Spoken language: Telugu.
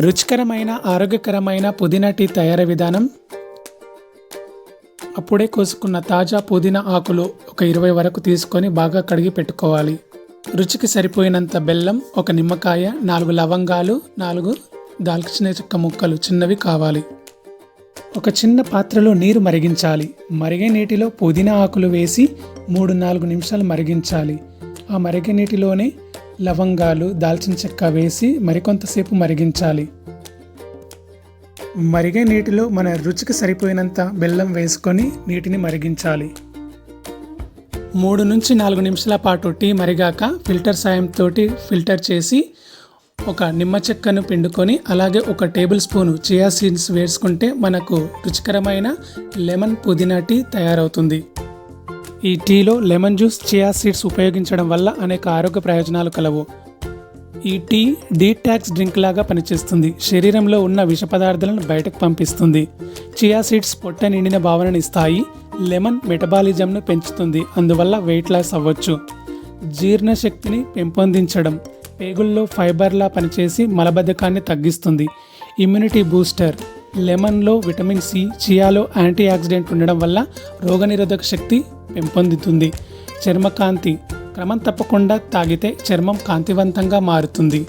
రుచికరమైన ఆరోగ్యకరమైన పుదీనా టీ తయారీ విధానం. అప్పుడే కోసుకున్న తాజా పుదీనా ఆకులు ఒక ఇరవై వరకు తీసుకొని బాగా కడిగి పెట్టుకోవాలి. రుచికి సరిపోయినంత బెల్లం ఒక నిమ్మకాయ నాలుగు లవంగాలు నాలుగు దాల్చిన చెక్క ముక్కలు చిన్నవి కావాలి. ఒక చిన్న పాత్రలో నీరు మరిగించాలి. మరిగే నీటిలో పుదీనా ఆకులు వేసి మూడు నాలుగు నిమిషాలు మరిగించాలి. ఆ మరిగే నీటిలోనే లవంగాలు దాల్చిన చెక్క వేసి మరికొంతసేపు మరిగించాలి. మరిగే నీటిలో మన రుచికి సరిపోయినంత బెల్లం వేసుకొని నీటిని మరిగించాలి. మూడు నుంచి నాలుగు నిమిషాల పాటు టీ మరిగాక ఫిల్టర్ సాయంతో ఫిల్టర్ చేసి ఒక నిమ్మ చెక్కను పిండుకొని అలాగే ఒక టేబుల్ స్పూను చియా సీడ్స్ వేసుకుంటే మనకు రుచికరమైన లెమన్ పుదీనా టీ తయారవుతుంది. ఈ టీలో లెమన్ జ్యూస్ చియా సీడ్స్ ఉపయోగించడం వల్ల అనేక ఆరోగ్య ప్రయోజనాలు కలవు. ఈ టీ డీటాక్స్ డ్రింక్ లాగా పనిచేస్తుంది. శరీరంలో ఉన్న విష పదార్థాలను బయటకు పంపిస్తుంది. చియా సీడ్స్ పొట్ట నిండిన భావనను ఇస్తాయి. లెమన్ మెటబాలిజంను పెంచుతుంది. అందువల్ల వెయిట్ లాస్ అవ్వచ్చు. జీర్ణశక్తిని పెంపొందించడం. పేగుల్లో ఫైబర్లా పనిచేసి మలబద్ధకాన్ని తగ్గిస్తుంది. Immunity booster. లెమన్లో విటమిన్ సి చియాలో యాంటీ ఆక్సిడెంట్ ఉండడం వల్ల రోగనిరోధక శక్తి పెంపొందుతుంది. చర్మకాంతి క్రమం తప్పకుండా తాగితే చర్మం కాంతివంతంగా మారుతుంది.